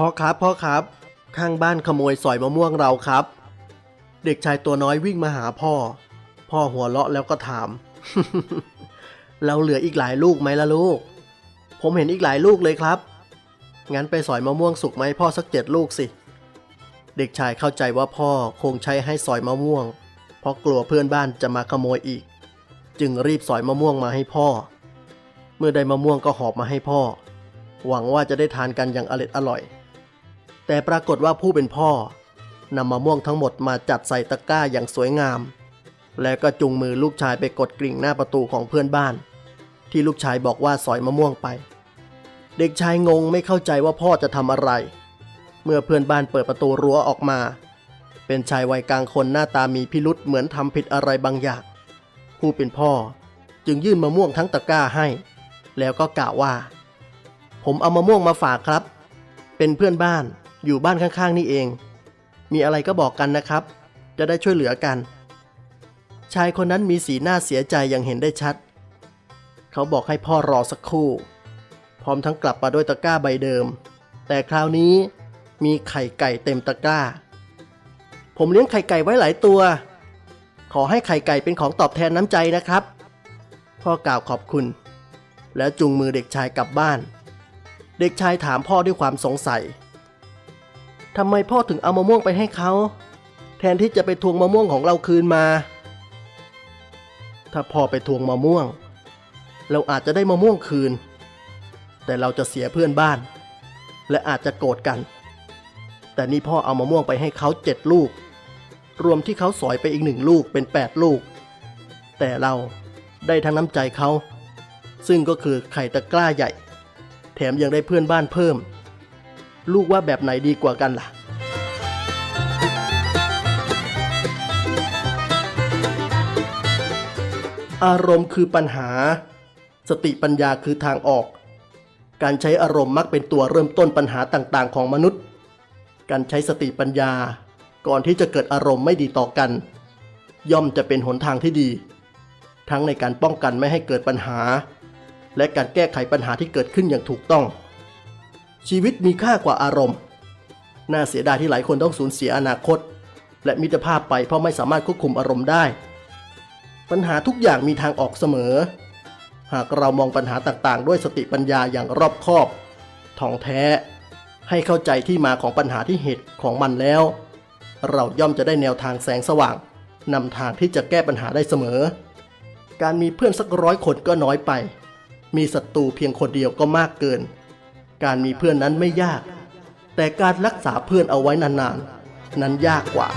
พ่อครับพ่อครับ ข้างบ้านขโมยสอยมะม่วงเราครับ เด็กชายตัวน้อยวิ่งมาหาพ่อ พ่อหัวเราะแล้วก็ถาม เราเหลืออีกหลายลูกไหมล่ะลูก ผมเห็นอีกหลายลูกเลยครับ งั้นไปสอยมะม่วงสุกไหมพ่อสักเจ็ดลูกสิ เด็กชายเข้าใจว่าพ่อคงใช้ให้สอยมะม่วง เพราะกลัวเพื่อนบ้านจะมาขโมยอีก จึงรีบสอยมะม่วงมาให้พ่อ เมื่อได้มะม่วงก็หอบมาให้พ่อหวังว่าจะได้ทานกันอย่างอร็ดอร่อย แต่ปรากฏว่าผู้เป็นพ่อนำมะม่วงทั้งหมดมาจัดใส่ตะกร้าอย่างสวยงาม แล้วก็จุงมือลูกชายไปกดกริ่งหน้าประตูของเพื่อนบ้าน ที่ลูกชายบอกว่าสอยมะม่วงไป เด็กชายงงไม่เข้าใจว่าพ่อจะทำอะไร เมื่อเพื่อนบ้านเปิดประตูรั้วออกมา เป็นชายวัยกลางคนหน้าตามีพิรุษเหมือนทำผิดอะไรบางอย่าง ผู้เป็นพ่อจึงยื่นมะม่วงทั้งตะกร้าให้ แล้วก็กล่าวว่า ผมเอามะม่วงมาฝากครับ เป็นเพื่อนบ้าน อยู่บ้านข้างๆนี่เอง มีอะไรก็บอกกันนะครับ จะได้ช่วยเหลือกัน ชายคนนั้นมีสีหน้าเสียใจอย่างเห็นได้ชัด เขาบอกให้พ่อรอสักครู่ พร้อมทั้งกลับมาด้วยตะกร้าใบเดิม แต่คราวนี้มีไข่ไก่เต็มตะกร้า ผมเลี้ยงไข่ไก่ไว้หลายตัว ขอให้ไข่ไก่เป็นของตอบแทนน้ำใจนะครับ พ่อกล่าวขอบคุณ แล้วจูงมือเด็กชายกลับบ้าน เด็กชายถามพ่อด้วยความสงสัย ทำไมพ่อถึงเอามะม่วงไปให้เขา แทนที่จะไปทวงมะม่วงของเราคืนมา ถ้าพ่อไปทวงมะม่วง เราอาจจะได้มะม่วงคืน แต่เราจะเสียเพื่อนบ้าน และอาจจะโกรธกัน แต่นี่พ่อเอามะม่วงไปให้เขาเจ็ดลูก รวมที่เขาสอยไปอีกหนึ่งลูกเป็นแปดลูก แต่เราได้ทั้งน้ำใจเขา ซึ่งก็คือไข่ตะกร้าใหญ่ แถมยังได้เพื่อนบ้านเพิ่ม ลูกว่าแบบไหนดีกว่ากันล่ะ อารมณ์คือปัญหา สติปัญญาคือทางออก การใช้อารมณ์มักเป็นตัวเริ่มต้นปัญหาต่างๆ ของมนุษย์ การใช้สติปัญญา ก่อนที่จะเกิดอารมณ์ไม่ดีต่อกัน ย่อมจะเป็นหนทางที่ดี ทั้งในการป้องกันไม่ให้เกิดปัญหา และการแก้ไขปัญหาที่เกิดขึ้นอย่างถูกต้อง ชีวิตมีค่ากว่าอารมณ์ น่าเสียดายที่หลายคนต้องสูญเสียอนาคต และมิตรภาพไปเพราะไม่สามารถควบคุมอารมณ์ได้ ปัญหาทุกอย่างมีทางออกเสมอ หากเรามองปัญหาต่างๆ ด้วยสติปัญญาอย่างรอบคอบท่องแท้ ให้เข้าใจที่มาของปัญหาที่เหตุของมันแล้ว เราย่อมจะได้แนวทางแสงสว่างนำทางที่จะแก้ปัญหาได้เสมอ การมีเพื่อนสักร้อยคนก็น้อยไป มีศัตรูเพียงคนเดียวก็มากเกิน การมีเพื่อนนั้นไม่ยาก แต่การรักษาเพื่อนเอาไว้นานๆ นั้นยากกว่า